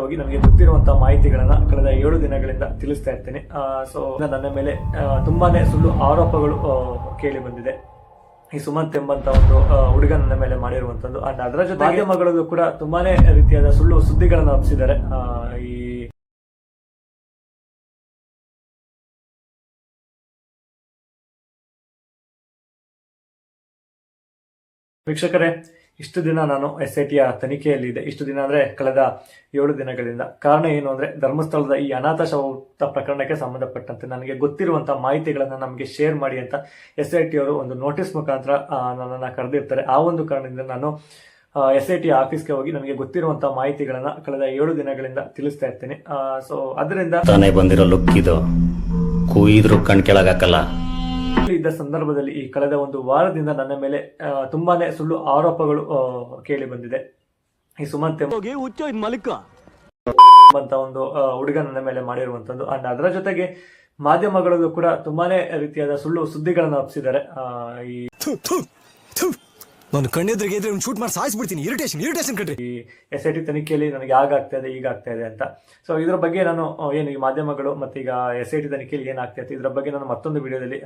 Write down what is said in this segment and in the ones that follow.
ಹೋಗಿ ನಮಗೆ ಗೊತ್ತಿರುವಂತಹ ಮಾಹಿತಿಗಳನ್ನ ಕಳೆದ ಏಳು ದಿನಗಳಿಂದ ತಿಳಿಸ್ತಾ ಇರ್ತೇನೆ. ಸೊ ನನ್ನ ಮೇಲೆ ತುಂಬಾನೇ ಸುಳ್ಳು ಆರೋಪಗಳು ಕೇಳಿ ಬಂದಿದೆ. ಈ ಸುಮಂತ್ ಎಂಬಂತ ಒಂದು ಹುಡುಗ ನನ್ನ ಮೇಲೆ ಮಾಡಿರುವಂತದ್ದು. ಅಂಡ್ ಅದರ ಜೊತೆ ಮಾಧ್ಯಮಗಳಲ್ಲೂ ಕೂಡ ತುಂಬಾನೇ ರೀತಿಯಾದ ಸುಳ್ಳು ಸುದ್ದಿಗಳನ್ನ ಹಬ್ಬಿಸಿದ್ದಾರೆ ಈ ವೀಕ್ಷಕರೇ ಇಷ್ಟು ದಿನ ನಾನು ಎಸ್ ಐ ಟಿಯ ತನಿಖೆಯಲ್ಲಿದ್ದೆ ಇಷ್ಟು ದಿನ ಅಂದರೆ ಕಳೆದ ಏಳು ದಿನಗಳಿಂದ. ಕಾರಣ ಏನು ಅಂದರೆ ಧರ್ಮಸ್ಥಳದ ಈ ಅನಾಥ ಶವ ಪ್ರಕರಣಕ್ಕೆ ಸಂಬಂಧಪಟ್ಟಂತೆ ನನಗೆ ಗೊತ್ತಿರುವಂಥ ಮಾಹಿತಿಗಳನ್ನು ನಮಗೆ ಶೇರ್ ಮಾಡಿ ಅಂತ ಎಸ್ ಐ ಟಿ ಅವರು ಒಂದು ನೋಟಿಸ್ ಮುಖಾಂತರ ನನ್ನನ್ನ ಕರೆದಿರ್ತಾರೆ. ಆ ಒಂದು ಕಾರಣದಿಂದ ನಾನು ಎಸ್ ಐ ಟಿ ಆಫೀಸ್ಗೆ ಹೋಗಿ ನನಗೆ ಗೊತ್ತಿರುವಂತಹ ಮಾಹಿತಿಗಳನ್ನ ಕಳೆದ ಏಳು ದಿನಗಳಿಂದ ತಿಳಿಸ್ತಾ ಇರ್ತೇನೆ. ಸೊ ಅದರಿಂದ ತಾನೇ ಬಂದಿರೋ ಲುಕ್ ಇದು. ಕೂಯಿದ್ರು ಕಣ್ ಕೆಳಗಾಕಲ್ಲ ಇದ್ದ ಸಂದರ್ಭದಲ್ಲಿ ಈ ಕಳೆದ ಒಂದು ವಾರದಿಂದ ನನ್ನ ಮೇಲೆ ತುಂಬಾನೇ ಸುಳ್ಳು ಆರೋಪಗಳು ಕೇಳಿ ಬಂದಿದೆ. ಈ ಸುಮಂತ್ ಮಲಿಕ. ಎಂಬಂತ ಒಂದು ಹುಡುಗ ನನ್ನ ಮೇಲೆ ಮಾಡಿರುವಂತದ್ದು. ಅಂಡ್ ಅದರ ಜೊತೆಗೆ ಮಾಧ್ಯಮಗಳಲ್ಲೂ ಕೂಡ ತುಂಬಾನೇ ರೀತಿಯಾದ ಸುಳ್ಳು ಸುದ್ದಿಗಳನ್ನ ಹಬ್ಸಿದ್ದಾರೆ ಈ ನಾನು ಕಣ್ಣೆದ್ರಿಗೆ ಶೂಟ್ ಮಾಡಿ ಸಾಯಿಸ್ಬಿಡ್ತೀನಿ. ಇರಿಟೇಷನ್ ಇರಿಟೇಷನ್ ಈ ಎಸ್ ಐ ಟಿ ತನಿಖೆಯಲ್ಲಿ ನನಗೆ ಆಗಾಗ್ತಾ ಇದೆ ಈಗ ಆಗ್ತಾ ಇದೆ ಅಂತ. ಸೊ ಇದ್ರ ಬಗ್ಗೆ ನಾನು ಏನು ಈ ಮಾಧ್ಯಮಗಳು ಮತ್ತೆ ಈಗ ಎಸ್ ಐ ಟಿ ತನಿಖೆಯಲ್ಲಿ ಏನಾಗ್ತಾ ಇತ್ತು ಇದ್ರ ಬಗ್ಗೆ ನಾನು ಮತ್ತೊಂದು ವಿಡಿಯೋದಲ್ಲಿ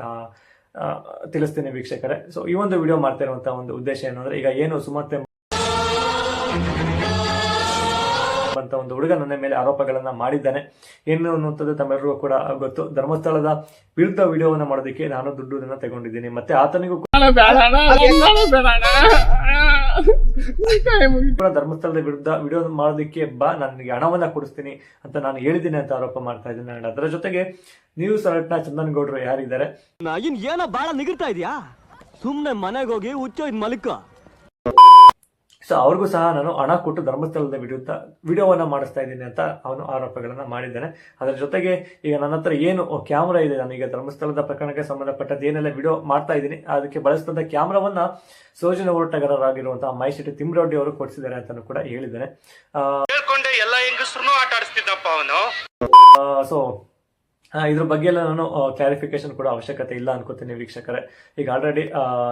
ತಿಳಿಸ್ತೀನಿ ವೀಕ್ಷಕರೇ. ಸೊ ಈ ಒಂದು ವಿಡಿಯೋ ಮಾಡ್ತಾ ಇರುವಂತಹ ಒಂದು ಉದ್ದೇಶ ಏನು ಅಂದ್ರೆ ಈಗ ಏನು ಸುಮತೆ ಅಂತ ಒಂದು ಹುಡುಗ ನನ್ನ ಮೇಲೆ ಆರೋಪಗಳನ್ನ ಮಾಡಿದ್ದಾನೆ. ಏನು ಅನ್ನುವಂಥದ್ದು ತಮ್ಮೆಲ್ಲರಿಗೂ ಕೂಡ ಗೊತ್ತು. ಧರ್ಮಸ್ಥಳದ ವಿರುದ್ಧ ವಿಡಿಯೋವನ್ನ ಮಾಡೋದಕ್ಕೆ ನಾನು ದುಡ್ಡನ್ನ ತಗೊಂಡಿದ್ದೀನಿ. ಮತ್ತೆ ಆತನಿಗೂ ಧರ್ಮಸ್ಥಳದ ವಿರುದ್ಧ ವಿಡಿಯೋ ಮಾಡೋದಕ್ಕೆ ಬಾ ನನಗೆ ಹಣವನ್ನ ಕೊಡಿಸ್ತೀನಿ ಅಂತ ನಾನು ಹೇಳಿದ್ದೀನಿ ಅಂತ ಆರೋಪ ಮಾಡ್ತಾ ಇದ್ದೀನಿ ಅಂಡ್ ಅದರ ಜೊತೆಗೆ ನ್ಯೂಸ್ ಅಲರ್ಟ್ನ ಚಂದನ್ ಗೌಡ್ರು ಯಾರಿದ್ದಾರೆ? ಇನ್ ಏನೋ ಬಾಳ ನಿಗಿರ್ತಾ ಇದೆಯಾ? ಸುಮ್ನೆ ಮನೆಗೆ ಹೋಗಿ ಹುಚ್ಚೋ ಇದ್ ಮಲಿಕ. ಸೊ ಅವ್ರಿಗೂ ಸಹ ನಾನು ಹಣ ಕೊಟ್ಟು ಧರ್ಮಸ್ಥಳದ ವಿಡಿಯೋ ವಿಡಿಯೋವನ್ನು ಮಾಡಿಸ್ತಾ ಇದ್ದೀನಿ ಅಂತ ಅವನು ಆರೋಪಗಳನ್ನು ಮಾಡಿದ್ದಾನೆ. ಅದರ ಜೊತೆಗೆ ಈಗ ನನ್ನ ಹತ್ರ ಏನು ಕ್ಯಾಮ್ರಾ ಇದೆ ನಾನು ಈಗ ಧರ್ಮಸ್ಥಳದ ಪ್ರಕರಣಕ್ಕೆ ಸಂಬಂಧಪಟ್ಟದ್ದು ಏನೆಲ್ಲ ವಿಡಿಯೋ ಮಾಡ್ತಾ ಇದ್ದೀನಿ ಅದಕ್ಕೆ ಬಳಸಿದಂಥ ಕ್ಯಾಮ್ರಾವನ್ನ ಸೋಜಿನ ಹೋರಾಟಗಾರರಾಗಿರುವಂತಹ ಮೈಶೆಟ್ಟಿ ತಿಮ್ರೊಡ್ಡಿ ಅವರು ಕೊಡಿಸಿದ್ದಾರೆ ಅಂತಾನು ಕೂಡ ಹೇಳಿದ್ದಾರೆ ಹೇಳ್ಕೊಂಡೆ ಎಲ್ಲ ಹೆಂಗಸ್ರು ಆಟ ಆಡಿಸ್ತಿದ್ದಪ್ಪ ಅವನು. ಸೊ ಇದ್ರ ಬಗ್ಗೆ ಎಲ್ಲ ನಾನು ಕ್ಲಾರಿಫಿಕೇಶನ್ ಕೂಡ ಅವಶ್ಯಕತೆ ಇಲ್ಲ ಅನ್ಕೋತೀನಿ ವೀಕ್ಷಕರೇ. ಈಗ ಆಲ್ರೆಡಿ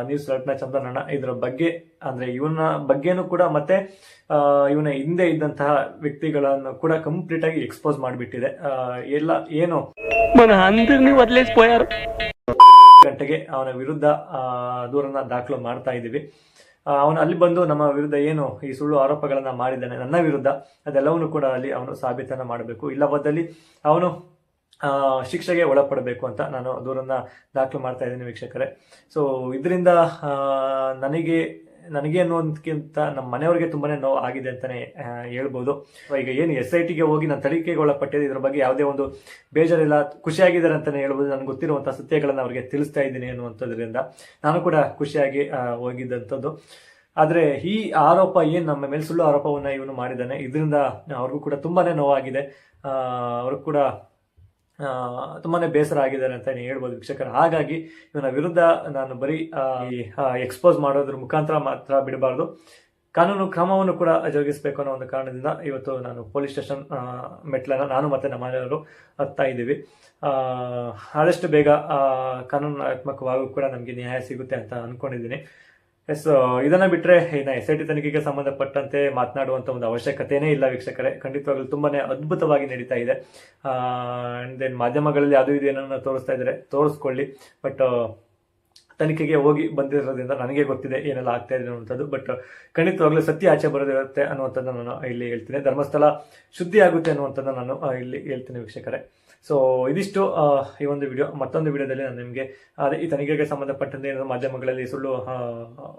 ನ್ಯೂಸ್ ರತ್ನ ಚಂದನಣ್ಣ ಇದ್ರ ಬಗ್ಗೆ ಅಂದ್ರೆ ಇವನ ಬಗ್ಗೆನೂ ಕೂಡ ಮತ್ತೆ ಇವನ ಹಿಂದೆ ಇದ್ದಂತಹ ವ್ಯಕ್ತಿಗಳನ್ನು ಕೂಡ ಕಂಪ್ಲೀಟ್ ಆಗಿ ಎಕ್ಸ್ಪೋಸ್ ಮಾಡಿಬಿಟ್ಟಿದೆ. ಎಲ್ಲ ಏನು? ಗಂಟೆಗೆ ಅವನ ವಿರುದ್ಧ ದೂರನ್ನ ದಾಖಲು ಮಾಡ್ತಾ ಇದ್ದೀವಿ. ಅವನು ಅಲ್ಲಿ ಬಂದು ನಮ್ಮ ವಿರುದ್ಧ ಏನು ಈ ಸುಳ್ಳು ಆರೋಪಗಳನ್ನ ಮಾಡಿದ್ದಾನೆ ನನ್ನ ವಿರುದ್ಧ ಅದೆಲ್ಲವನ್ನು ಕೂಡ ಅಲ್ಲಿ ಅವನು ಸಾಬೀತನ ಮಾಡಬೇಕು. ಇಲ್ಲವಾದಲ್ಲಿ ಅವನು ಶಿಕ್ಷೆಗೆ ಒಳಪಡಬೇಕು ಅಂತ ನಾನು ದೂರನ್ನ ದಾಖಲು ಮಾಡ್ತಾ ಇದ್ದೀನಿ ವೀಕ್ಷಕರೇ. ಸೊ ಇದರಿಂದ ನನಗೆ ನನಗೆ ಅನ್ನೋದಕ್ಕಿಂತ ನಮ್ಮ ಮನೆಯವರಿಗೆ ತುಂಬಾನೇ ನೋವು ಆಗಿದೆ ಅಂತಾನೆ ಹೇಳ್ಬೋದು. ಈಗ ಏನು ಎಸ್ ಐ ಟಿಗೆ ಹೋಗಿ ನಾನು ತನಿಖೆಗೆ ಒಳಪಟ್ಟಿದ್ದೆ ಇದ್ರ ಬಗ್ಗೆ ಯಾವುದೇ ಒಂದು ಬೇಜಾರಿಲ್ಲ, ಖುಷಿಯಾಗಿದ್ದಾರೆ ಅಂತಾನೆ ಹೇಳ್ಬೋದು. ನನಗೆ ಗೊತ್ತಿರುವಂಥ ಸತ್ಯಗಳನ್ನು ಅವರಿಗೆ ತಿಳಿಸ್ತಾ ಇದ್ದೀನಿ ಅನ್ನುವಂಥದ್ರಿಂದ ನಾನು ಕೂಡ ಖುಷಿಯಾಗಿ ಹೋಗಿದ್ದಂಥದ್ದು. ಆದರೆ, ಈ ಆರೋಪ ಏನು ನಮ್ಮ ಮೇಲೆ ಸುಳ್ಳು ಆರೋಪವನ್ನು ಇವನು ಮಾಡಿದ್ದಾನೆ, ಇದರಿಂದ ಅವ್ರಿಗೂ ಕೂಡ ತುಂಬಾನೇ ನೋವಾಗಿದೆ. ಅವ್ರಿಗೂ ಕೂಡ ಆ, ತುಂಬಾನೇ ಬೇಸರ ಆಗಿದ್ದಾರೆ ಅಂತ ಹೇಳ್ಬೋದು ವೀಕ್ಷಕರು. ಹಾಗಾಗಿ ಇವನ ವಿರುದ್ಧ ನಾನು ಬರೀ ಎಕ್ಸ್ಪೋಸ್ ಮಾಡೋದ್ರ ಮುಖಾಂತರ ಮಾತ್ರ ಬಿಡಬಾರ್ದು. ಕಾನೂನು ಕ್ರಮವನ್ನು ಕೂಡ ಜರುಗಿಸಬೇಕು ಅನ್ನೋ ಒಂದು ಕಾರಣದಿಂದ ಇವತ್ತು ನಾನು ಪೊಲೀಸ್ ಸ್ಟೇಷನ್ ಮೆಟ್ಲನ್ನ ನಾನು ಮತ್ತೆ ನಮ್ಮ ಮನೆಯವರು ಹತ್ತಾ ಇದ್ದೀವಿ. ಆದಷ್ಟು ಬೇಗ ಕಾನೂನಾತ್ಮಕವಾಗೂ ಕೂಡ ನಮಗೆ ನ್ಯಾಯ ಸಿಗುತ್ತೆ ಅಂತ ಅನ್ಕೊಂಡಿದ್ದೀನಿ. ಎಸ್ ಇದನ್ನ ಬಿಟ್ರೆ ಇನ್ನ ಎಸ್ ಐ ಟಿ ತನಿಖೆಗೆ ಸಂಬಂಧಪಟ್ಟಂತೆ ಮಾತನಾಡುವಂತ ಒಂದು ಅವಶ್ಯಕತೆಯೇ ಇಲ್ಲ ವೀಕ್ಷಕರೇ. ಖಂಡಿತವಾಗ್ಲೂ ತುಂಬಾನೇ ಅದ್ಭುತವಾಗಿ ನಡೀತಾ ಇದೆ. ಅಂಡ್ ದೆನ್ ಮಾಧ್ಯಮಗಳಲ್ಲಿ ಅದು ಇದು ಏನನ್ನ ತೋರಿಸ್ತಾ ಇದ್ದಾರೆ ತೋರಿಸ್ಕೊಳ್ಳಿ. ಬಟ್ ತನಿಖೆಗೆ ಹೋಗಿ ಬಂದಿರೋದ್ರಿಂದ ನನಗೆ ಗೊತ್ತಿದೆ ಏನೆಲ್ಲ ಆಗ್ತಾ ಇದೆ ಅನ್ನುವಂಥದ್ದು. ಬಟ್ ಖಂಡಿತವಾಗ್ಲೂ ಸತ್ಯ ಆಚೆ ಬರೋದಿರುತ್ತೆ ಅನ್ನುವಂಥದ್ದು ನಾನು ಇಲ್ಲಿ ಹೇಳ್ತೀನಿ. ಧರ್ಮಸ್ಥಳ ಶುದ್ಧಿ ಆಗುತ್ತೆ ಅನ್ನುವಂಥದ್ದು ನಾನು ಇಲ್ಲಿ ಹೇಳ್ತೀನಿ ವೀಕ್ಷಕರೇ. ಸೊ ಇದಿಷ್ಟು ಈ ಒಂದು ವಿಡಿಯೋ ಮತ್ತೊಂದು ವಿಡಿಯೋದಲ್ಲಿ ನಾನು ನಿಮಗೆ ಅದೇ ಈ ತನಿಖೆಗೆ ಸಂಬಂಧಪಟ್ಟಂತೆ ಏನಾದರೂ ಮಾಧ್ಯಮಗಳಲ್ಲಿ ಸುಳ್ಳು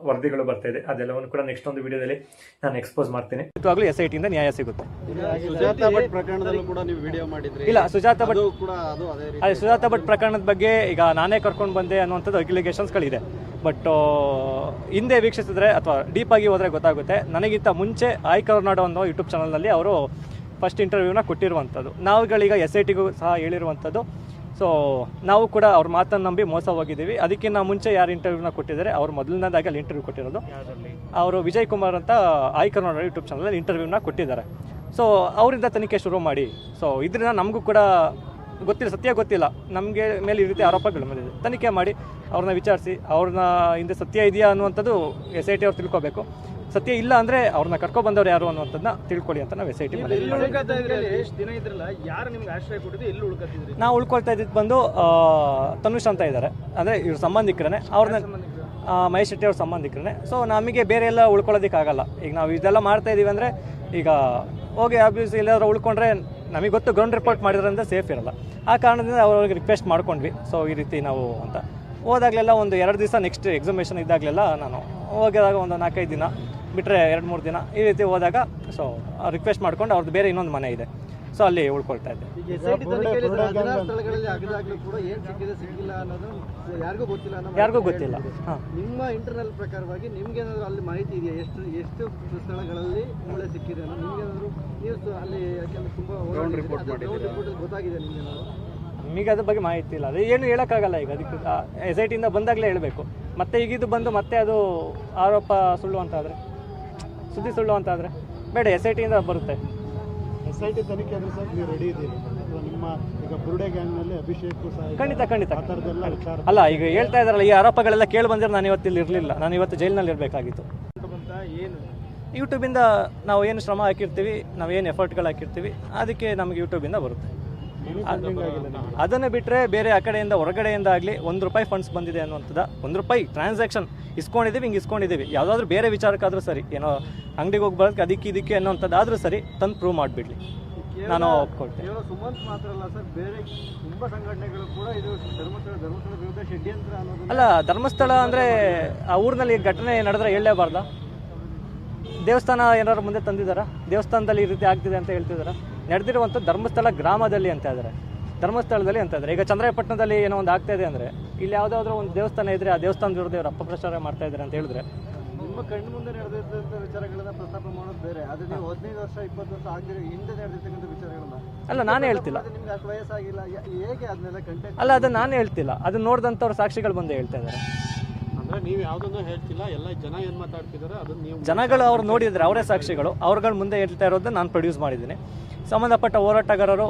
ವರದಿಗಳು ಬರ್ತಾ ಇದೆ ಅದೆಲ್ಲವನ್ನು ಕೂಡ ನೆಕ್ಸ್ಟ್ ಒಂದು ವಿಡಿಯೋದಲ್ಲಿ ನಾನು ಎಕ್ಸ್ಪೋಸ್ ಮಾಡ್ತೀನಿ. ಆಗಲೂ ಎಸ್ ಐ ಟಿಯಿಂದ ನ್ಯಾಯ ಸಿಗುತ್ತೆ. ಸುಜಾತ ಭಟ್ ಪ್ರಕರಣದಲ್ಲೂ ಕೂಡ ನೀವು ವಿಡಿಯೋ ಮಾಡಿದ್ರಿ. ಇಲ್ಲ ಸುಜಾತ ಭಟ್ ಕೂಡ ಅದು ಅದೇ ರೀತಿ ಸುಜಾತ ಭಟ್ ಪ್ರಕರಣದ ಬಗ್ಗೆ ಈಗ ನಾನೇ ಕರ್ಕೊಂಡು ಬಂದೆ ಅನ್ನುವಂಥದ್ದು ಅಗ್ಲಿಗೇಷನ್ಸ್ಗಳಿದೆ ಬಟ್ ಹಿಂದೆ ವೀಕ್ಷಿಸಿದ್ರೆ ಅಥವಾ ಡೀಪಾಗಿ ಹೋದರೆ ಗೊತ್ತಾಗುತ್ತೆ. ನನಗಿಂತ ಮುಂಚೆ ಆಯ್ ಕರ್ನಾಡು ಅನ್ನೋ ಯೂಟ್ಯೂಬ್ ಚಾನಲ್ನಲ್ಲಿ ಅವರು ಫಸ್ಟ್ ಇಂಟರ್ವ್ಯೂನ ಕೊಟ್ಟಿರುವಂಥದ್ದು. ನಾವುಗಳೀಗ ಎಸ್ ಐ ಟಿಗೂ ಸಹ ಹೇಳಿರುವಂಥದ್ದು. ಸೊ ನಾವು ಕೂಡ ಅವ್ರ ಮಾತನ್ನು ನಂಬಿ ಮೋಸ ಹೋಗಿದ್ದೀವಿ. ಅದಕ್ಕಿಂತ ಮುಂಚೆ ಯಾರು ಇಂಟರ್ವ್ಯೂನ ಕೊಟ್ಟಿದ್ದಾರೆ ಅವ್ರು ಮೊದಲನೇದಾಗಿ ಅಲ್ಲಿ ಇಂಟರ್ವ್ಯೂ ಕೊಟ್ಟಿರೋದು. ಅವರು ವಿಜಯ್ ಕುಮಾರ್ ಅಂತ ಆಯ್ ಕರ್ನಾಟಕ ಯೂಟ್ಯೂಬ್ ಚಾನಲಲ್ಲಿ ಇಂಟರ್ವ್ಯೂನ ಕೊಟ್ಟಿದ್ದಾರೆ. ಸೊ ಅವರಿಂದ ತನಿಖೆ ಶುರು ಮಾಡಿ. ಸೊ ಇದರಿಂದ ನಮಗೂ ಕೂಡ ಗೊತ್ತಿಲ್ಲ ಸತ್ಯ ಗೊತ್ತಿಲ್ಲ. ನಮಗೆ ಮೇಲೆ ಈ ರೀತಿ ಆರೋಪಗಳು ಬಂದಿದೆ ತನಿಖೆ ಮಾಡಿ ಅವ್ರನ್ನ ವಿಚಾರಿಸಿ ಅವ್ರನ್ನ ಹಿಂದೆ ಸತ್ಯ ಇದೆಯಾ ಅನ್ನುವಂಥದ್ದು ಎಸ್ ಐ ಟಿ ಅವ್ರು ತಿಳ್ಕೊಬೇಕು. ಸತ್ಯ ಇಲ್ಲ ಅಂದರೆ ಅವ್ರನ್ನ ಕರ್ಕೊಬಂದವ್ರು ಯಾರು ಅನ್ನೋದನ್ನ ತಿಳ್ಕೊಳ್ಳಿ ಅಂತ ನಾವು ಎಸ್ ಐ ಟಿ ನಾವು ಉಳ್ಕೊಳ್ತಾ ಇದ್ದಿದ್ದು ಬಂದು ತನುಷ್ ಅಂತ ಇದ್ದಾರೆ ಅಂದರೆ ಇವ್ರ ಸಂಬಂಧಿಕರೇ? ಅವ್ರನ್ನ ಮಹೇಶ್ ಶೆಟ್ಟಿ ಅವ್ರ ಸಂಬಂಧಿಕರೇ ಸೊ ನಮಗೆ ಬೇರೆ ಎಲ್ಲ ಉಳ್ಕೊಳ್ಳೋದಕ್ಕಾಗಲ್ಲ. ಈಗ ನಾವು ಇದೆಲ್ಲ ಮಾಡ್ತಾ ಇದೀವಿ ಅಂದರೆ ಈಗ ಹೋಗಿ ಆಬ್ವಿಯಸ್ ಎಲ್ಲಾದ್ರೂ ಉಳ್ಕೊಂಡ್ರೆ ನಮಗೆ ಗೊತ್ತು ಗ್ರೌಂಡ್ ರಿಪೋರ್ಟ್ ಮಾಡಿದ್ರಿಂದ ಸೇಫ್ ಇರಲ್ಲ. ಆ ಕಾರಣದಿಂದ ಅವ್ರಿಗೆ ರಿಕ್ವೆಸ್ಟ್ ಮಾಡ್ಕೊಂಡ್ವಿ. ಸೊ ಈ ರೀತಿ ನಾವು ಅಂತ. ಹೋದಾಗಲೆಲ್ಲ ಒಂದು ಎರಡು ದಿವಸ ನೆಕ್ಸ್ಟ್ ಎಕ್ಸಾಮಿನೇಷನ್ ಇದ್ದಾಗಲೆಲ್ಲ ನಾನು ಹೋಗಿದಾಗ ಒಂದು ನಾಲ್ಕೈದು ದಿನ ಬಿಟ್ಟರೆ ಎರಡು ಮೂರು ದಿನ ಈ ರೀತಿ ಹೋದಾಗ ಸೊ ರಿಕ್ವೆಸ್ಟ್ ಮಾಡ್ಕೊಂಡು ಅವ್ರದ್ದು ಬೇರೆ ಇನ್ನೊಂದು ಮನೆ ಇದೆ. ಸೊ ಅಲ್ಲಿ ಉಳ್ಕೊಳ್ತಾ ಇದ್ದೆ. ಯಾರಿಗೂ ಗೊತ್ತಿಲ್ಲ ಹಾಂ. ನಿಮ್ಮ ಇಂಟರ್ನಲ್ ಪ್ರಕಾರವಾಗಿ ನಿಮ್ಗೆ ಏನಾದ್ರು ಅಲ್ಲಿ ಮಾಹಿತಿ ಇದೆಯಾ? ಎಷ್ಟು ಎಷ್ಟು ಸ್ಥಳಗಳಲ್ಲಿ ಮೂಳೆ ಸಿಕ್ಕಿದೆ ನಿಮಗೆ ನಿಮ್ಗೆ ನೀವು ಅಲ್ಲಿ ತುಂಬಾ ಗೊತ್ತಾಗಿದೆ ನಿಮ್ಗೆ ಏನಾದ್ರು? ನಮಗೆ ಅದ್ರ ಬಗ್ಗೆ ಮಾಹಿತಿ ಇಲ್ಲ. ಅದು ಏನು ಹೇಳೋಕ್ಕಾಗಲ್ಲ ಈಗ. ಅದಕ್ಕೆ ಎಸ್ ಐ ಟಿಯಿಂದ ಬಂದಾಗಲೇ ಹೇಳಬೇಕು. ಮತ್ತೆ ಈಗಿದ್ದು ಬಂದು ಮತ್ತೆ ಅದು ಆರೋಪ ಸುಳ್ಳು ಅಂತ ಆದರೆ. ಸುದ್ದಿ ಸುಳ್ಳು ಅಂತ ಆದರೆ. ಬೇಡ ಎಸ್ ಐ ಟಿಯಿಂದ ಬರುತ್ತೆ. ಎಸ್ ಐ ಟಿ ತನಿಖೆ ಆದ್ರೆ ಸರ್ ನೀವು ರೆಡಿ ಇದ್ದೀರಿ? ಅಥವಾ ನಿಮ್ಮ ಈಗ ಬುರುಡೆ ಗ್ಯಾಂಗ್ನಲ್ಲಿ ಅಭಿಷೇಕ್ ಸಹ. ಖಂಡಿತ ಖಂಡಿತ. ಆ ಥರದ್ದೆಲ್ಲ ವಿಚಾರ ಅಲ್ಲ ಈಗ ಹೇಳ್ತಾ ಇದ್ದಾರಲ್ಲ ಈ ಆರೋಪಗಳೆಲ್ಲ ಕೇಳಿ ಬಂದಿರೋ ನಾನು ಇವತ್ತು ಇಲ್ಲಿ ಇರಲಿಲ್ಲ. ನಾನು ಇವತ್ತು ಜೈಲಿನಲ್ಲಿ ಇರಬೇಕಾಗಿತ್ತು. ಏನು? ಯೂಟ್ಯೂಬಿಂದ ನಾವು ಏನು ಶ್ರಮ ಹಾಕಿರ್ತೀವಿ ನಾವು ಏನು ಎಫರ್ಟ್ಗಳು ಹಾಕಿರ್ತೀವಿ ಅದಕ್ಕೆ ನಮಗೆ ಯೂಟ್ಯೂಬಿಂದ ಬರುತ್ತೆ. ಅದನ್ನು ಬಿಟ್ಟರೆ ಬೇರೆ ಆ ಕಡೆಯಿಂದ ಹೊರಗಡೆಯಿಂದ ಆಗಲಿ ಒಂದು ರೂಪಾಯಿ ಫಂಡ್ಸ್ ಬಂದಿದೆ ಅನ್ನುವಂಥದ್ದು ಒಂದು ರೂಪಾಯಿ ಟ್ರಾನ್ಸಾಕ್ಷನ್ ಇಸ್ಕೊಂಡಿದ್ದೀವಿ ಹಿಂಗೆ ಇಸ್ಕೊಂಡಿದ್ದೀವಿ. ಯಾವುದಾದ್ರೂ ಬೇರೆ ವಿಚಾರಕ್ಕಾದರೂ ಸರಿ ಏನೋ ಅಂಗಡಿಗೆ ಹೋಗಿ ಅದಕ್ಕೆ ಇದಕ್ಕೆ ಅನ್ನೋಂಥದ್ದಾದರೂ ಸರಿ ತಂದು ಪ್ರೂವ್ ಮಾಡಿಬಿಡ್ಲಿ. ನಾನು ಒಪ್ಕೊಳ್ತೇನೆ ಸುಮಂತ್ ಮಾತ್ರ ಅಲ್ಲ ಸರ್ ಬೇರೆ ತುಂಬಾ ಸಂಘಟನೆಗಳು ಕೂಡ ಇದು ಧರ್ಮಸ್ಥಳ ಧರ್ಮಸ್ಥಳ ವಿರುದ್ಧ ಷಡ್ಯಂತ್ರ ಅನ್ನೋದು ಅಲ್ಲ ಧರ್ಮಸ್ಥಳ ಅಂದರೆ ಆ ಊರಿನಲ್ಲಿ ಘಟನೆ ನಡೆದ್ರೆ ಹೇಳಲೇಬಾರ್ದ? ದೇವಸ್ಥಾನ ಏನಾದ್ರು ಮುಂದೆ ತಂದಿದ್ದಾರಾ? ದೇವಸ್ಥಾನದಲ್ಲಿ ಈ ರೀತಿ ಆಗ್ತಿದೆ ಅಂತ ಹೇಳ್ತಿದಾರ ನಡೆದಿರುವಂಥ ಧರ್ಮಸ್ಥಳ ಗ್ರಾಮದಲ್ಲಿ ಅಂತ ಇದ್ದಾರೆ. ಧರ್ಮಸ್ಥಳದಲ್ಲಿ ಅಂತ ಇದ್ದಾರೆ. ಈಗ ಚಂದ್ರಾಯಪಟ್ಟಣದಲ್ಲಿ ಏನೋ ಒಂದು ಆಗ್ತಾ ಇದೆ ಅಂದರೆ ಇಲ್ಲಿ ಯಾವುದಾದ್ರೂ ಒಂದು ದೇವಸ್ಥಾನ ಇದ್ರೆ ಆ ದೇವಸ್ಥಾನ ವಿರುದ್ಧ ಇವರು ಅಪಪ್ರಚಾರ ಮಾಡ್ತಾ ಇದ್ದಾರೆ ಅಂತ ಹೇಳಿದ್ರೆ. ನಿಮ್ಮ ಕಣ್ಣು ಮುಂದೆ ನಡೆದಿದ್ದಂಥ ವಿಚಾರಗಳನ್ನ ಪ್ರಸ್ತಾಪ ಮಾಡೋದು ಬೇರೆ. ಅದು ನೀವು ಹದಿನೈದು ವರ್ಷ ಇಪ್ಪತ್ತು ವರ್ಷ ಆಗಿರೋ ಹಿಂದೆ ನಡೆದಿರ್ತಕ್ಕಂಥ ವಿಚಾರಗಳನ್ನ ಅಲ್ಲ ನಾನೇ ಹೇಳ್ತಿಲ್ಲ. ಅದು ನಿಮ್ಗೆ ಅಷ್ಟು ವಯಸ್ಸಾಗಿಲ್ಲ. ಹೇಗೆ ಅದನ್ನೆಲ್ಲ ಕಂಟೆಂಟ್ ಅಲ್ಲ ಅದನ್ನ ನಾನೇ ಹೇಳ್ತಿಲ್ಲ. ಅದನ್ನ ನೋಡಿದಂಥವ್ರು ಸಾಕ್ಷಿಗಳು ಬಂದು ಹೇಳ್ತಾ ಇದ್ದಾರೆ. ನೀವು ಯಾವುದನ್ನು ಹೇಳ್ತಿಲ್ಲ ಎಲ್ಲ ಜನ ಏನು ಮಾತಾಡ್ತಿದಾರೆ ಅದನ್ನ ನೀವು ಜನಗಳು ಅವ್ರು ನೋಡಿದ್ರೆ ಅವರೇ ಸಾಕ್ಷಿಗಳು. ಅವ್ರುಗಳು ಮುಂದೆ ಹೇಳ್ತಾ ಇರೋದನ್ನ ನಾನು ಪ್ರೊಡ್ಯೂಸ್ ಮಾಡಿದ್ದೀನಿ. ಸಂಬಂಧಪಟ್ಟ ಹೋರಾಟಗಾರರು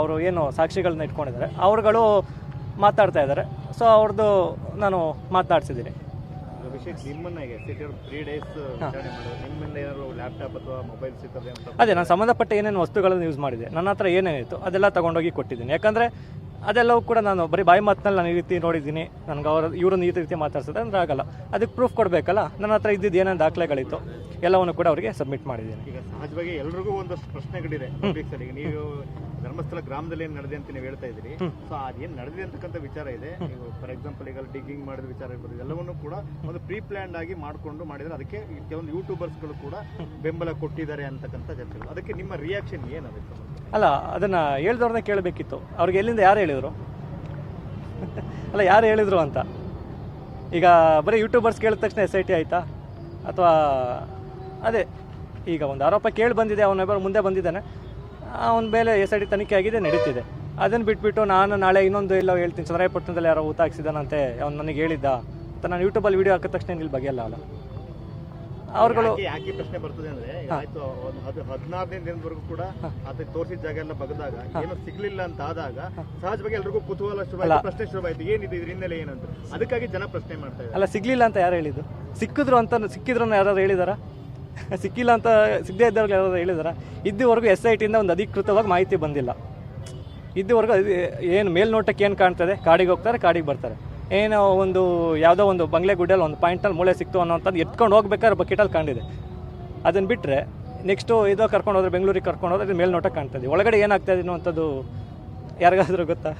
ಅವರು ಏನು ಸಾಕ್ಷಿಗಳನ್ನ ಇಟ್ಕೊಂಡಿದ್ದಾರೆ ಅವ್ರುಗಳು ಮಾತಾಡ್ತಾ ಇದ್ದಾರೆ. ಸೊ ಅವ್ರದ್ದು ನಾನು ಮಾತನಾಡ್ಸಿದ್ದೀನಿ ಅಂತ ಅದೇ ನಾನು ಸಂಬಂಧಪಟ್ಟ ಏನೇನು ವಸ್ತುಗಳನ್ನು ಯೂಸ್ ಮಾಡಿದೆ ನನ್ನ ಹತ್ರ ಏನೇನಿತ್ತು ಅದೆಲ್ಲ ತಗೊಂಡೋಗಿ ಕೊಟ್ಟಿದ್ದೀನಿ. ಯಾಕಂದರೆ ಅದೆಲ್ಲವೂ ಕೂಡ ನಾನು ಬರೀ ಬಾಯಿ ಮಾತಿನಲ್ಲಿ ನಾನು ಈ ರೀತಿ ನೋಡಿದ್ದೀನಿ. ನನಗೆ ಅವ್ರ ಇವರನ್ನು ಈ ರೀತಿ ಮಾತಾಡ್ಸೋದು ಅಂದ್ರೆ ಆಗಲ್ಲ. ಅದಕ್ಕೆ ಪ್ರೂಫ್ ಕೊಡಬೇಕಲ್ಲ? ನನ್ನ ಹತ್ರ ಇದ್ದಿದ್ದು ಏನೇನು ದಾಖಲೆಗಳಿತ್ತು ಎಲ್ಲವನ್ನು ಕೂಡ ಅವರಿಗೆ ಸಬ್ಮಿಟ್ ಮಾಡಿದ್ದೀನಿ. ಈಗ ಸಹಜವಾಗಿ ಎಲ್ರಿಗೂ ಒಂದಷ್ಟು ಪ್ರಶ್ನೆಗಳಿದೆ ಸರ್ ಈಗ ನೀವು ಧರ್ಮಸ್ಥಳ ಗ್ರಾಮದಲ್ಲಿ ಏನು ನಡೆದಿದೆ ಅಂತ ನೀವು ಹೇಳ್ತಾ ಇದ್ದೀರಿ. ಸೊ ಅದೇನು ನಡೆದಿದೆ ಅಂತಕ್ಕಂಥ ವಿಚಾರ ಇದೆ. ನೀವು ಫಾರ್ ಎಕ್ಸಾಂಪಲ್ ಈಗ ಡಿಗ್ಗಿಂಗ್ ಮಾಡಿದ ವಿಚಾರ ಇರ್ಬೋದು ಎಲ್ಲವನ್ನೂ ಕೂಡ ಒಂದು ಪ್ರೀ ಪ್ಲ್ಯಾಂಡ್ ಆಗಿ ಮಾಡಿಕೊಂಡು ಮಾಡಿದರೆ ಅದಕ್ಕೆ ಕೆಲವೊಂದು ಯೂಟ್ಯೂಬರ್ಸ್ಗಳು ಕೂಡ ಬೆಂಬಲ ಕೊಟ್ಟಿದ್ದಾರೆ ಅಂತಕ್ಕಂಥ ಚರ್ಚೆಗಳು. ಅದಕ್ಕೆ ನಿಮ್ಮ ರಿಯಾಕ್ಷನ್ ಏನು ಅದಕ್ಕೆ ಅಲ್ಲ ಅದನ್ನು ಹೇಳ್ದವ್ರನ್ನ ಕೇಳಬೇಕಿತ್ತು. ಅವ್ರಿಗೆ ಎಲ್ಲಿಂದ ಯಾರು ಹೇಳಿದರು? ಅಲ್ಲ, ಯಾರು ಹೇಳಿದರು ಅಂತ? ಈಗ ಬರೀ ಯೂಟ್ಯೂಬರ್ಸ್ ಕೇಳಿದ ತಕ್ಷಣ ಎಸ್ ಐ ಟಿ ಆಯಿತಾ? ಅಥವಾ ಅದೇ, ಈಗ ಒಂದು ಆರೋಪ ಕೇಳಿ ಬಂದಿದೆ, ಅವನ ಮುಂದೆ ಬಂದಿದ್ದಾನೆ. ಅವನ ಮೇಲೆ ಎಸ್ ಐ ಟಿ ತನಿಖೆ ಆಗಿದೆ, ನಡೀತಿದೆ. ಅದನ್ನು ಬಿಟ್ಬಿಟ್ಟು ನಾನು ನಾಳೆ ಇನ್ನೊಂದು ಎಲ್ಲ ಹೇಳ್ತೀನಿ. ಚಂದ್ರಾಯಪಟ್ಟಣದಲ್ಲಿ ಯಾರೋ ಊತ ಹಾಕ್ಸಿದಾನಂತೆ ಅವ್ನು ನನಗೆ ಹೇಳಿದ್ದ ಅಂತ ನಾನು ಯೂಟ್ಯೂಬಲ್ಲಿ ವೀಡಿಯೋ ಹಾಕಿದ ತಕ್ಷಣ ಇಲ್ಲಿ ಬಗೆಯಲ್ಲ ಅಲ್ಲ. ಅವ್ರುಗಳು ಯಾಕೆ- ಪ್ರಶ್ನೆ ಬರ್ತದೆ ಅಂದ್ರೆ ಆಯ್ತು ಹದ್ ಹದಿನಾರನೇ ದಿನದವರೆಗೂ ಕೂಡ ಅದಕ್ಕೆ ತೋರಿಸಿದ ಜಾಗ ಎಲ್ಲ ಬಗದಾಗ ಏನು ಸಿಗ್ಲಿಲ್ಲ ಅಂತ ಆದಾಗ ಸಹಜವಾಗಿ ಎಲ್ರಿಗೂ ಕುತೂಹಲ ಶುರುವಾಯ್ತು ಪ್ರಶ್ನೆ ಶುರುವಾಯ್ತು ಏನಿದೆ ಇದ್ರ ಹಿನ್ನೆಲೆ ಏನಂತ ಅದಕ್ಕಾಗಿ ಜನ ಪ್ರಶ್ನೆ ಮಾಡ್ತಾ ಇದ್ದಾರೆ. ಅಲ್ಲ ಸಿಗ್ಲಿಲ್ಲ ಅಂತ ಯಾರು ಹೇಳಿದ್ದು? ಸಿಕ್ಕಿದ್ರು ಅಂತ ಸಿಕ್ಕಿದ್ರು ಯಾರು ಹೇಳಿದಾರ? ಸಿಕ್ಕಿಲ್ಲ ಅಂತ ಸಿಗದೇ ಇದ್ದವ್ರಿಗೆ ಯಾರು ಹೇಳಿದಾರ? ಇದುವರೆಗೂ ಎಸ್ ಐ ಟಿಯಿಂದ ಒಂದು ಅಧಿಕೃತವಾಗಿ ಮಾಹಿತಿ ಬಂದಿಲ್ಲ. ಇದುವರೆಗೂ ಅದು ಏನು ಮೇಲ್ನೋಟಕ್ಕೆ ಏನು ಕಾಣ್ತದೆ? ಕಾಡಿಗೆ ಹೋಗ್ತಾರೆ ಕಾಡಿಗೆ ಬರ್ತಾರೆ. ಏನೋ ಒಂದು ಯಾವುದೋ ಒಂದು ಬಂಗ್ಲೆ ಗುಡ್ಡಲ್ಲಿ ಒಂದು ಪಾಯಿಂಟಲ್ಲಿ ಮೂಳೆ ಸಿಕ್ತು ಅನ್ನೋಂಥದ್ದು ಎತ್ಕೊಂಡು ಹೋಗ್ಬೇಕಾದ್ರೆ ಬಕೆಟಲ್ಲಿ ಕಂಡಿದೆ ಅದನ್ನು ಬಿಟ್ಟರೆ ನೆಕ್ಸ್ಟು ಇದೋ ಕರ್ಕೊಂಡು ಹೋದ್ರೆ ಬೆಂಗಳೂರಿಗೆ ಕರ್ಕೊಂಡು ಹೋದ್ರೆ ಮೇಲ್ನೋಟ ಕಾಣ್ತದೆ ಒಳಗಡೆ ಏನಾಗ್ತಾ ಇದೆ ಅನ್ನೋಂಥದ್ದು ಯಾರಿಗಾದ್ರೂ ಗೊತ್ತಾ?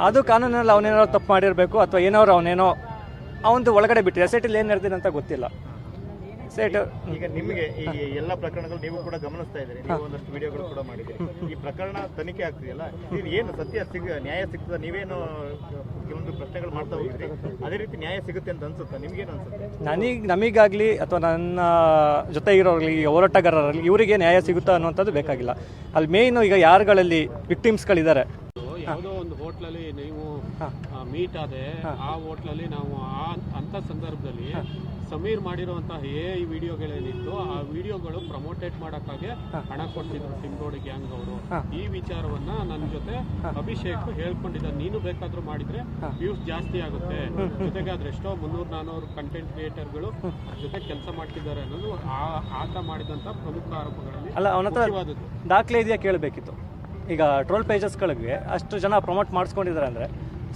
ಅದು ಕಾನೂನಲ್ಲಿ ಅವನೇನಾದ್ರು ತಪ್ಪು ಮಾಡಿರಬೇಕು ಅಥವಾ ಏನಾದ್ರು ಅವನೇನೋ ಅವನದು ಒಳಗಡೆ ಬಿಟ್ಟು ಎಸ್ ಐ ಟಿಲಿ ಏನು ನಡೆದಿದೆ ಅಂತ ಗೊತ್ತಿಲ್ಲ. ಸೆಟ್ ಈಗ ನಿಮಗೆ ಈ ಎಲ್ಲ ಪ್ರಕರಣಗಳು ನೀವು ಕೂಡ ಗಮನಿಸ್ತಾ ಇದ್ದೀರಿ. ನೀವು ಒಂದಷ್ಟು ವಿಡಿಯೋಗಳು ಕೂಡ ಮಾಡಿದ್ದೀರಿ. ಈ ಪ್ರಕರಣ ತನಿಖೆ ಆಗ್ತಿದೆಯಲ್ಲ? ನೀವು ಏನು ಸತ್ಯ ಸಿಗ ನ್ಯಾಯ ಸಿಗ್ತದೆ? ನೀವೇನು ಕೆಲವೊಂದು ಪ್ರಶ್ನೆಗಳು ಮಾಡ್ತಾ ಹೋಗಿದ್ರಿ ಅದೇ ರೀತಿ ನ್ಯಾಯ ಸಿಗುತ್ತೆ ಅಂತ ಅನ್ಸುತ್ತೆ? ನಿಮ್ಗೇನು ಅನ್ಸುತ್ತೆ? ನನಗೆ ನಮಗಾಗಲಿ ಅಥವಾ ನನ್ನ ಜೊತೆ ಇರೋರ್ಲಿ ಹೋರಾಟಗಾರರಲ್ಲಿ ಇವರಿಗೆ ನ್ಯಾಯ ಸಿಗುತ್ತಾ ಅನ್ನುವಂಥದ್ದು ಬೇಕಾಗಿಲ್ಲ. ಅಲ್ಲಿ ಮೇಯ್ನು ಈಗ ಯಾರುಗಳಲ್ಲಿ ವಿಕ್ಟಿಮ್ಸ್ಗಳಿದ್ದಾರೆ ಯಾವುದೋ ಒಂದು ಹೋಟ್ಲಲ್ಲಿ ನೀವು ಮೀಟ್ ಆದರೆ ಆ ಹೋಟ್ಲಲ್ಲಿ ನಾವು ಆ ಅಂತ ಸಂದರ್ಭದಲ್ಲಿ ಸಮೀರ್ ಮಾಡಿರುವಂತಹ ಎ ಐ ವಿಡಿಯೋಗಳೇನಿತ್ತು ಆ ವಿಡಿಯೋಗಳು ಪ್ರಮೋಟೇಟ್ ಮಾಡಕ್ಕಾಗಿ ಹಣ ಕೊಟ್ಟಿದ್ರು ಸಿಂಗೋಡಿ ಗ್ಯಾಂಗ್ ಅವರು. ಈ ವಿಚಾರವನ್ನ ನನ್ನ ಜೊತೆ ಅಭಿಷೇಕ್ ಹೇಳ್ಕೊಂಡಿದ್ದ ನೀನು ಬೇಕಾದ್ರೂ ಮಾಡಿದ್ರೆ ವ್ಯೂಸ್ ಜಾಸ್ತಿ ಆಗುತ್ತೆ. ಜೊತೆಗೆ ಅದ್ರೆಷ್ಟೋ ಮುನ್ನೂರ್ ನಾನೂರು ಕಂಟೆಂಟ್ ಕ್ರಿಯೇಟರ್ಗಳು ಜೊತೆ ಕೆಲಸ ಮಾಡ್ತಿದ್ದಾರೆ ಅನ್ನೋದು ಆ- ಆತ ಮಾಡಿದಂತ ಪ್ರಮುಖ ಆರೋಪಗಳಲ್ಲಿ ಅಲ್ಲ ಅವನ ಹತ್ರ ದಾಖಲೆ ಇದೆಯಾ ಕೇಳಬೇಕಿತ್ತು. ಈಗ ಟ್ರೋಲ್ ಪೇಜಸ್ಗಳಿಗೆ ಅಷ್ಟು ಜನ ಪ್ರಮೋಟ್ ಮಾಡಿಸ್ಕೊಂಡಿದ್ದಾರೆ ಅಂದರೆ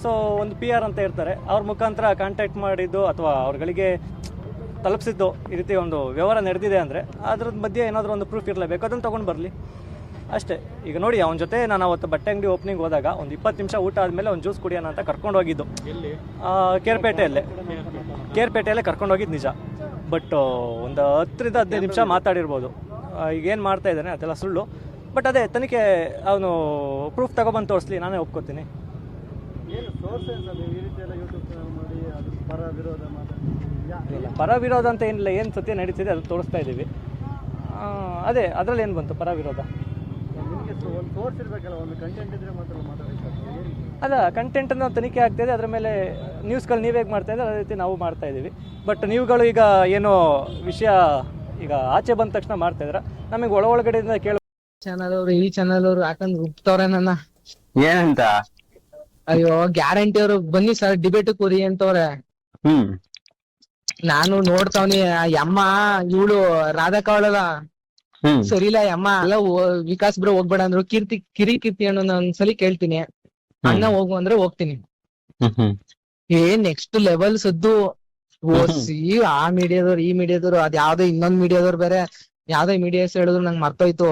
ಸೊ ಒಂದು ಪಿ ಆರ್ ಅಂತ ಇರ್ತಾರೆ. ಅವ್ರ ಮುಖಾಂತರ ಕಾಂಟ್ಯಾಕ್ಟ್ ಮಾಡಿದ್ದು ಅಥವಾ ಅವ್ರಗಳಿಗೆ ತಲುಪಿಸಿದ್ದು ಈ ರೀತಿ ಒಂದು ವ್ಯವಹಾರ ನಡೆದಿದೆ ಅಂದರೆ ಅದ್ರ ಮಧ್ಯೆ ಏನಾದರೂ ಒಂದು ಪ್ರೂಫ್ ಇರಲೇಬೇಕು ಅದನ್ನು ತೊಗೊಂಡು ಬರಲಿ. ಅಷ್ಟೇ. ಈಗ ನೋಡಿ ಅವನ ಜೊತೆ ನಾನು ಅವತ್ತು ಬಟ್ಟೆ ಅಂಗಡಿ ಓಪನಿಂಗ್ ಹೋದಾಗ ಒಂದು ಇಪ್ಪತ್ತು ನಿಮಿಷ ಊಟ ಆದಮೇಲೆ ಒಂದು ಜ್ಯೂಸ್ ಕುಡಿಯೋಣ ಅಂತ ಕರ್ಕೊಂಡು ಹೋಗಿದ್ದು ಕೇರ್ಪೇಟೆಯಲ್ಲೇ. ಕೇರ್ಪೇಟೆಯಲ್ಲೇ ಕರ್ಕೊಂಡು ಹೋಗಿದ್ದು ನಿಜ ಬಟ್ ಒಂದು ಹತ್ತರಿಂದ ಹದಿನೈದು ನಿಮಿಷ ಮಾತಾಡಿರ್ಬೋದು. ಆ, ಈಗ ಏನು ಮಾಡ್ತಾ ಇದ್ದಾನೆ ಅದೆಲ್ಲ ಸುಳ್ಳು. ಬಟ್ ಅದೇ ತನಿಖೆ ಅವನು ಪ್ರೂಫ್ ತಗೊಬಂದು ತೋರಿಸ್ಲಿ ನಾನೇ ಒಪ್ಕೋತೀನಿ. ನೀವು ಪರ ವಿರೋಧ ಅಂತ ಏನಿಲ್ಲ ಏನು ಸತ್ಯ ನಡೀತಿದೆ ಅದು ತೋರಿಸ್ತಾ ಇದ್ದೀವಿ. ಆ, ಅದೇ ಅದರಲ್ಲಿ ಏನು ಬಂತು ಪರ ವಿರೋಧ? ಅಲ್ಲ ಒಂದು ಸೋರ್ಸ್ ಇರಬೇಕಲ್ಲ ಒಂದು ಕಂಟೆಂಟ್ ಇದ್ರೆ ಮಾತ್ರ ಆಗ್ತಾ ಇದೆ ತನಿಖೆ ಆಗ್ತಾಯಿದೆ ಅದರ ಮೇಲೆ ನ್ಯೂಸ್ಗಳು ನೀವು ಹೇಗೆ ಮಾಡ್ತಾ ಇದ್ದಾರೆ ಅದೇ ರೀತಿ ನಾವು ಮಾಡ್ತಾ ಇದ್ದೀವಿ. ಬಟ್ ನೀವುಗಳು ಈಗ ಏನೋ ವಿಷಯ ಈಗ ಆಚೆ ಬಂದ ತಕ್ಷಣ ಮಾಡ್ತಾ ಇದ್ರ ನಮಗೆ ಒಳ ಒಳಗಡೆಯಿಂದ ಕೇಳ. ಚಾನಲ್ ಅವರು ಈ ಚಾನಲ್ ಅವರು ಯಾಕಂದ್ರೆ ಉಪ್ತವ್ರೆ ನನ್ನ. ಏನಂತ? ಅಯ್ಯೋ ಗ್ಯಾರಂಟಿ ಅವರು ಬನ್ನಿ ಸರ್ ಡಿಬೇಟ್ ಕೂರಿ ಅಂತವ್ರೆ. ಹ್ಮ್. ನಾನು ನೋಡ್ತಾವ್ನಿ ಅಮ್ಮ ಯಮ್ಮ ಇವಳು ರಾಧಾ ಅವಳಲ್ಲ. ಸರಿಲ್ಲ ಯಮ್ಮ? ಅಲ್ಲ ವಿಕಾಸ್ ಬ್ರೋ ಹೋಗ್ಬೇಡ ಅಂದ್ರು ಕೀರ್ತಿ ಕಿರಿ ಕೀರ್ತಿ ಅಣ್ಣ ಒಂದ್ಸಲಿ ಕೇಳ್ತೀನಿ. ಅಣ್ಣ ಹೋಗು ಅಂದ್ರೆ ಹೋಗ್ತೀನಿ. ಏ ನೆಕ್ಸ್ಟ್ ಲೆವೆಲ್ ಸದ್ದು. ಓಸಿ ಆ ಮೀಡಿಯಾದವ್ರು ಈ ಮೀಡಿಯಾದವ್ರು ಅದ್ ಯಾವ್ದೋ ಇನ್ನೊಂದ್ ಮೀಡಿಯಾದವ್ರು ಬೇರೆ. ಯಾವ್ದೋ ಮೀಡಿಯಾಸ್ ಹೇಳಿದ್ರು ನಂಗೆ ಮರ್ತೋಯ್ತು.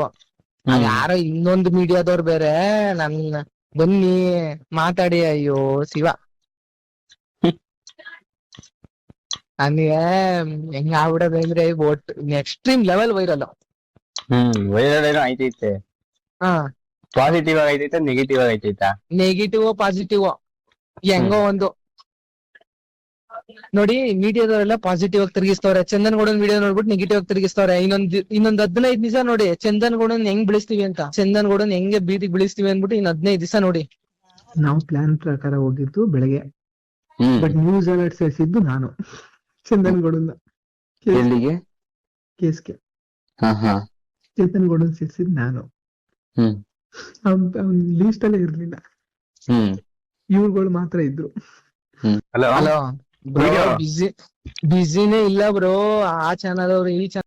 ಅದ್ ಯಾರೋ ಇನ್ನೊಂದ್ ಮೀಡಿಯಾದವ್ರು ಬೇರೆ. ನನ್ ಬನ್ನಿ ಮಾತಾಡಿ ಅಯ್ಯೋ ಶಿವ. ನನಗೆ ಹೆಂಗ ಆಗ್ಬಿಡೋದು ಅಂದ್ರೆ ಒಟ್ extreme level viral hmm viral ಏನೋ ಆಯ್ತೈತೆ. ಹಾ. ಪಾಸಿಟಿವ್ ಆಗೈತೈತೆ ನೆಗೆಟಿವ್ ಆಗೈತೈತಾ ನೆಗೆಟಿವ್ ಪಾಸಿಟಿವ್ ಹೆಂಗೋ ಒಂದು. ನೋಡಿ ಮೀಡಿಯಾದವರೆಲ್ಲ ಪಾಸಿಟಿವ್ ಆಗಿ ತಿರುಗಿಸ್ತವ್ರೆ. ಚಂದನ್ ಗೌಡನ್ ವಿಡಿಯೋ ನೋಡ್ಬಿಟ್ಟು ನೆಗೆಟಿವ್ ಆಗಿ ತಿರುಗಿಸ್ತವ್ರೆ. ಇನ್ನೊಂದ್ ಇನ್ನೊಂದ್ ಹದಿನೈದು ದಿವಸ ನೋಡಿ ಚಂದನ್ ಗೌಡನ್ ಹೆಂಗ್ ಬೆಳೆಸ್ತೀವಿ ಅಂತ. ಚಂದನ್ ಗೌಡನ್ ಹೆಂಗೆ ಬೀದಿಗೆ ಬಿಳಿಸ್ತೀವಿ ಅಂದ್ಬಿಟ್ಟು ಇನ್ನ ಹದಿನೈದು ದಿವಸ ನೋಡಿ. ನಾವು ಪ್ಲಾನ್ ಪ್ರಕಾರ ಹೋಗಿದ್ದು ಬೆಳಗ್ಗೆ. ಹ್ಮ್. ಬಟ್ ನ್ಯೂಸ್ ಅಲರ್ಟ್ ಸೇರಿಸಿದ್ದು ನಾನು. ಚಂದನ್ ಗೌಡನ್ನ ಎಲ್ಲಿಗೆ? ಕೇಸ್ಗೆ ಹಾ ಹಾ. ಚೇತನ್ ಗೌಡನ್ ಸೇರಿಸಿದ್ ನಾನು. ಅವ್ನ್ ಲೀಸ್ಟ್ ಅಲ್ಲೇ ಇರ್ಲಿಲ್ಲ. ಇವ್ರುಗಳು ಮಾತ್ರ ಇದ್ರು. ಹಲೋ ಬಿಸಿನೇ ಇಲ್ಲ ಬ್ರೋ ಆ ಚಾನಲ್ ಅವ್ರು ಈ ಚಾನಲ್